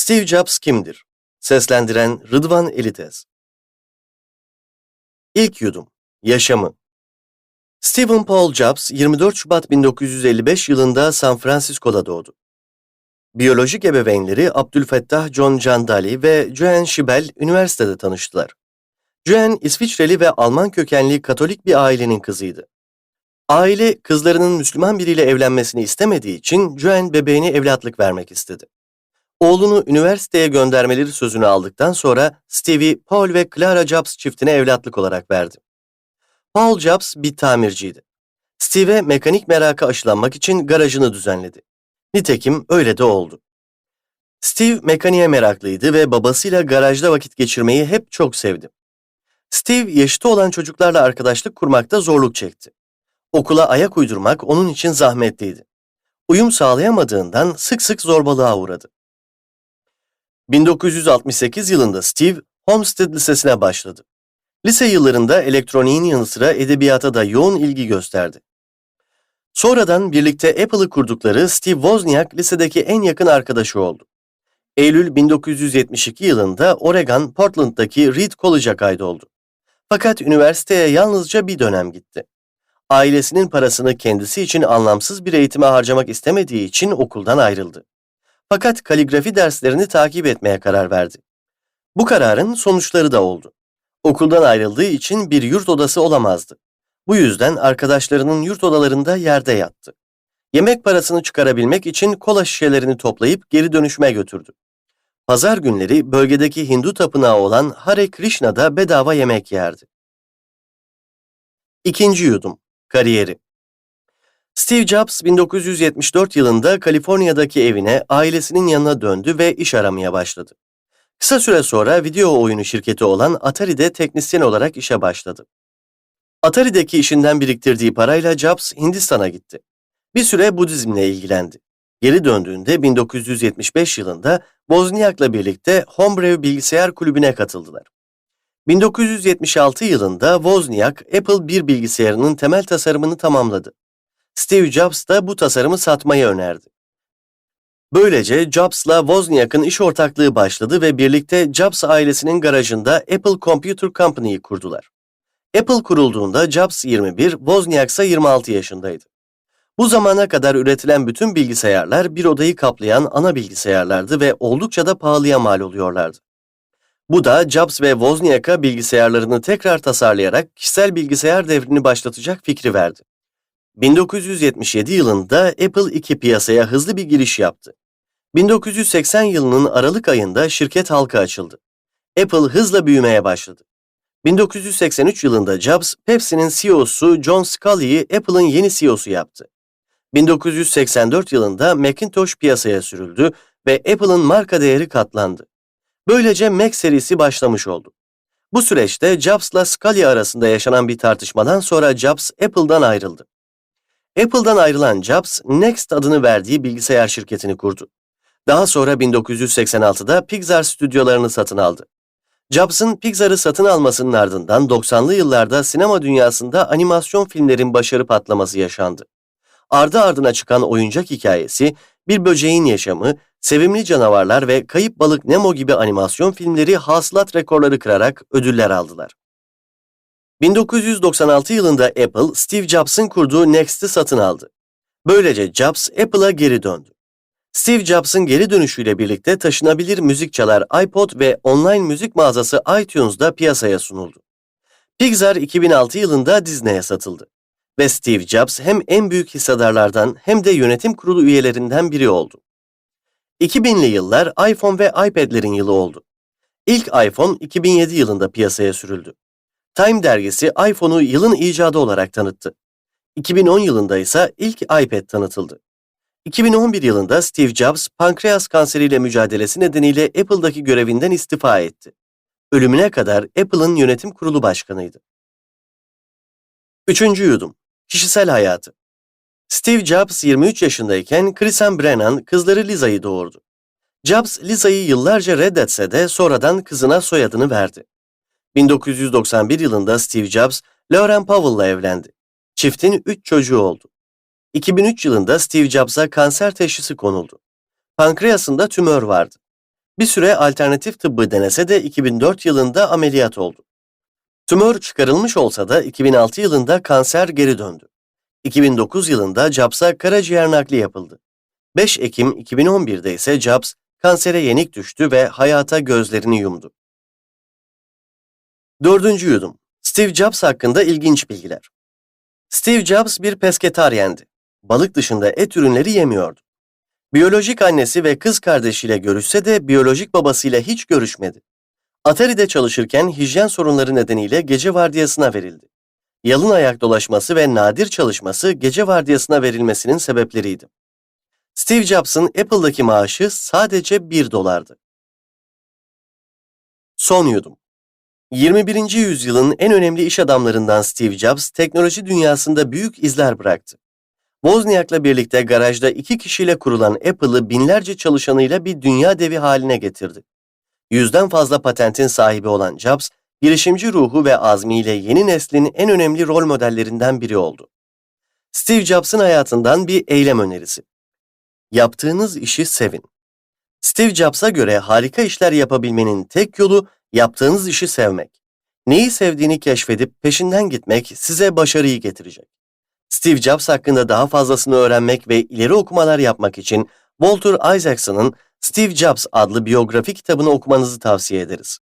Steve Jobs kimdir? Seslendiren Rıdvan Elitez. İlk yudum. Yaşamı. Stephen Paul Jobs 24 Şubat 1955 yılında San Francisco'da doğdu. Biyolojik ebeveynleri Abdülfettah John Candali ve Joanne Schibel üniversitede tanıştılar. Joanne İsviçreli ve Alman kökenli Katolik bir ailenin kızıydı. Aile kızlarının Müslüman biriyle evlenmesini istemediği için Joanne bebeğine evlatlık vermek istedi. Oğlunu üniversiteye göndermeleri sözünü aldıktan sonra Stevie, Paul ve Clara Jobs çiftine evlatlık olarak verdi. Paul Jobs bir tamirciydi. Steve mekanik merakı aşılanmak için garajını düzenledi. Nitekim öyle de oldu. Steve mekaniğe meraklıydı ve babasıyla garajda vakit geçirmeyi hep çok sevdi. Steve yaşıtı olan çocuklarla arkadaşlık kurmakta zorluk çekti. Okula ayak uydurmak onun için zahmetliydi. Uyum sağlayamadığından sık sık zorbalığa uğradı. 1968 yılında Steve, Homestead Lisesi'ne başladı. Lise yıllarında elektroniğin yanı sıra edebiyata da yoğun ilgi gösterdi. Sonradan birlikte Apple'ı kurdukları Steve Wozniak lisedeki en yakın arkadaşı oldu. Eylül 1972 yılında Oregon, Portland'daki Reed College'a kaydoldu. Fakat üniversiteye yalnızca bir dönem gitti. Ailesinin parasını kendisi için anlamsız bir eğitime harcamak istemediği için okuldan ayrıldı. Fakat kaligrafi derslerini takip etmeye karar verdi. Bu kararın sonuçları da oldu. Okuldan ayrıldığı için bir yurt odası olamazdı. Bu yüzden arkadaşlarının yurt odalarında yerde yattı. Yemek parasını çıkarabilmek için kola şişelerini toplayıp geri dönüşüme götürdü. Pazar günleri bölgedeki Hindu tapınağı olan Hare Krishna'da bedava yemek yerdi. İkinci yudum, kariyeri. Steve Jobs 1974 yılında Kaliforniya'daki evine ailesinin yanına döndü ve iş aramaya başladı. Kısa süre sonra video oyunu şirketi olan Atari'de teknisyen olarak işe başladı. Atari'deki işinden biriktirdiği parayla Jobs Hindistan'a gitti. Bir süre Budizmle ilgilendi. Geri döndüğünde 1975 yılında Wozniak'la birlikte Homebrew Bilgisayar Kulübü'ne katıldılar. 1976 yılında Wozniak, Apple bir bilgisayarının temel tasarımını tamamladı. Steve Jobs da bu tasarımı satmayı önerdi. Böylece Jobs'la Wozniak'ın iş ortaklığı başladı ve birlikte Jobs ailesinin garajında Apple Computer Company'yi kurdular. Apple kurulduğunda Jobs 21, Wozniak ise 26 yaşındaydı. Bu zamana kadar üretilen bütün bilgisayarlar bir odayı kaplayan ana bilgisayarlardı ve oldukça da pahalıya mal oluyorlardı. Bu da Jobs ve Wozniak'a bilgisayarlarını tekrar tasarlayarak kişisel bilgisayar devrini başlatacak fikri verdi. 1977 yılında Apple II piyasaya hızlı bir giriş yaptı. 1980 yılının Aralık ayında şirket halka açıldı. Apple hızla büyümeye başladı. 1983 yılında Jobs, Pepsi'nin CEO'su John Scully'yi Apple'ın yeni CEO'su yaptı. 1984 yılında Macintosh piyasaya sürüldü ve Apple'ın marka değeri katlandı. Böylece Mac serisi başlamış oldu. Bu süreçte Jobs'la Scully arasında yaşanan bir tartışmadan sonra Jobs Apple'dan ayrıldı. Apple'dan ayrılan Jobs, Next adını verdiği bilgisayar şirketini kurdu. Daha sonra 1986'da Pixar stüdyolarını satın aldı. Jobs'ın Pixar'ı satın almasının ardından 90'lı yıllarda sinema dünyasında animasyon filmlerin başarı patlaması yaşandı. Ardı ardına çıkan oyuncak hikayesi, bir böceğin yaşamı, sevimli canavarlar ve kayıp balık Nemo gibi animasyon filmleri hasılat rekorları kırarak ödüller aldılar. 1996 yılında Apple, Steve Jobs'ın kurduğu Next'i satın aldı. Böylece Jobs, Apple'a geri döndü. Steve Jobs'ın geri dönüşüyle birlikte taşınabilir müzik çalar iPod ve online müzik mağazası iTunes'da piyasaya sunuldu. Pixar 2006 yılında Disney'e satıldı. Ve Steve Jobs hem en büyük hissedarlardan hem de yönetim kurulu üyelerinden biri oldu. 2000'li yıllar iPhone ve iPad'lerin yılı oldu. İlk iPhone 2007 yılında piyasaya sürüldü. Time dergisi iPhone'u yılın icadı olarak tanıttı. 2010 yılında ise ilk iPad tanıtıldı. 2011 yılında Steve Jobs pankreas kanseriyle mücadelesi nedeniyle Apple'daki görevinden istifa etti. Ölümüne kadar Apple'ın yönetim kurulu başkanıydı. Üçüncü yudum. Kişisel hayatı. Steve Jobs 23 yaşındayken Kristen Brennan kızları Liza'yı doğurdu. Jobs Liza'yı yıllarca reddetse de sonradan kızına soyadını verdi. 1991 yılında Steve Jobs, Lauren Powell'la evlendi. Çiftin 3 çocuğu oldu. 2003 yılında Steve Jobs'a kanser teşhisi konuldu. Pankreasında tümör vardı. Bir süre alternatif tıbbı denese de 2004 yılında ameliyat oldu. Tümör çıkarılmış olsa da 2006 yılında kanser geri döndü. 2009 yılında Jobs'a karaciğer nakli yapıldı. 5 Ekim 2011'de ise Jobs kansere yenik düştü ve hayata gözlerini yumdu. Dördüncü yudum. Steve Jobs hakkında ilginç bilgiler. Steve Jobs bir pesketaryendi. Balık dışında et ürünleri yemiyordu. Biyolojik annesi ve kız kardeşiyle görüşse de biyolojik babasıyla hiç görüşmedi. Atari'de çalışırken hijyen sorunları nedeniyle gece vardiyasına verildi. Yalın ayak dolaşması ve nadir çalışması gece vardiyasına verilmesinin sebepleriydi. Steve Jobs'ın Apple'daki maaşı sadece 1 dolardı. Son yudum. 21. yüzyılın en önemli iş adamlarından Steve Jobs, teknoloji dünyasında büyük izler bıraktı. Wozniak'la birlikte garajda iki kişiyle kurulan Apple'ı binlerce çalışanıyla bir dünya devi haline getirdi. Yüzden fazla patentin sahibi olan Jobs, girişimci ruhu ve azmiyle yeni neslin en önemli rol modellerinden biri oldu. Steve Jobs'ın hayatından bir eylem önerisi. Yaptığınız işi sevin. Steve Jobs'a göre harika işler yapabilmenin tek yolu yaptığınız işi sevmek. Neyi sevdiğini keşfedip peşinden gitmek size başarıyı getirecek. Steve Jobs hakkında daha fazlasını öğrenmek ve ileri okumalar yapmak için Walter Isaacson'ın Steve Jobs adlı biyografi kitabını okumanızı tavsiye ederiz.